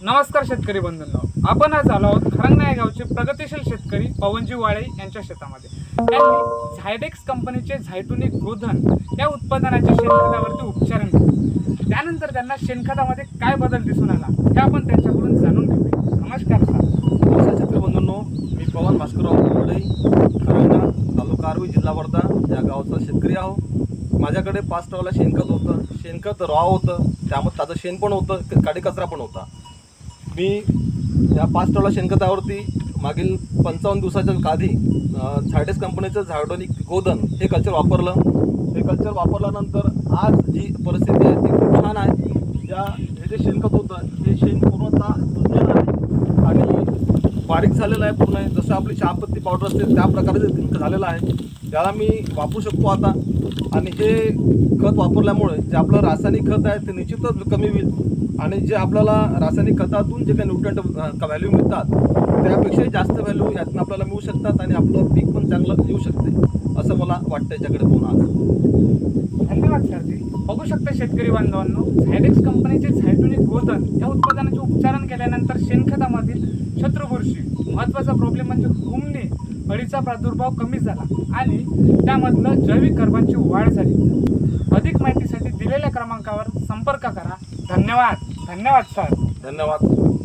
नमस्कार शेतकरी बंधूंनो. आपण आज आलो आहोत खरंगना या गावचे प्रगतीशील शेतकरी पवनजी वाळे यांच्या शेतामध्ये. त्यांनी झायडेक्स कंपनीचे झायटुनिक गोधन या उत्पादनाच्या शेणखतावरती उपचारण केले. त्यानंतर त्यांना शेणखतामध्ये काय बदल दिसून आला हे आपण त्यांच्याकडून जाणून घेऊया. नमस्कार सर. नमस्कार शेतकरी बंधूंनो मी पवन भास्करराव वडई खरवंदा तालुका आर्वी जिल्हा वर्धा या गावचा शेतकरी आहो. माझ्याकडे पाच टावला शेणखत होतं शेणखत रॉ होतं त्यामध्ये ताजं शेण पण होतं काडी कचरा पण होता. मी या पाच टवाला शेणखतावरती मागील पंचावन्न दिवसाच्या आधी झायडेस कंपनीचं झायडोनिक गोधन हे कल्चर वापरलं. हे कल्चर वापरल्यानंतर आज जी परिस्थिती आहे ती खूप छान आहे. या हे जे शेणखत होतं हे शेण पूर्णतः धुतलेलं बारीक झालेलं आहे पूर्ण. जसं आपली चहापत्ती पावडर असते त्या प्रकारे ते झालेलं आहे. त्याला मी वापरू शकतो आता. आणि हे खत वापरल्यामुळे जे आपलं रासायनिक खत आहे ते निश्चितच कमी होईल. आणि जे आपल्याला रासायनिक खतातून जे काही न्यूट्रंट व्हॅल्यू मिळतात त्यापेक्षाही जास्त व्हॅल्यू यातून आपल्याला मिळू शकतात आणि आपलं पीक पण चांगलं येऊ शकते असं मला वाटतं याच्याकडे पाहून आज बघू शकता शेतकरी बांधवांनो झायडेक्स कंपनीचे झायटुनिक गोधन या उत्पादनाचे उपचारण केल्यानंतर शेणखतामधील शत्रुबुरशी महत्त्वाचा प्रॉब्लेम म्हणजे घुमणे अळीचा प्रादुर्भाव कमी झाला आणि त्यामधलं जैविक कर्मांची वाढ झाली. अधिक माहितीसाठी दिलेल्या क्रमांकावर संपर्क करा. धन्यवाद. धन्यवाद सर धन्यवाद.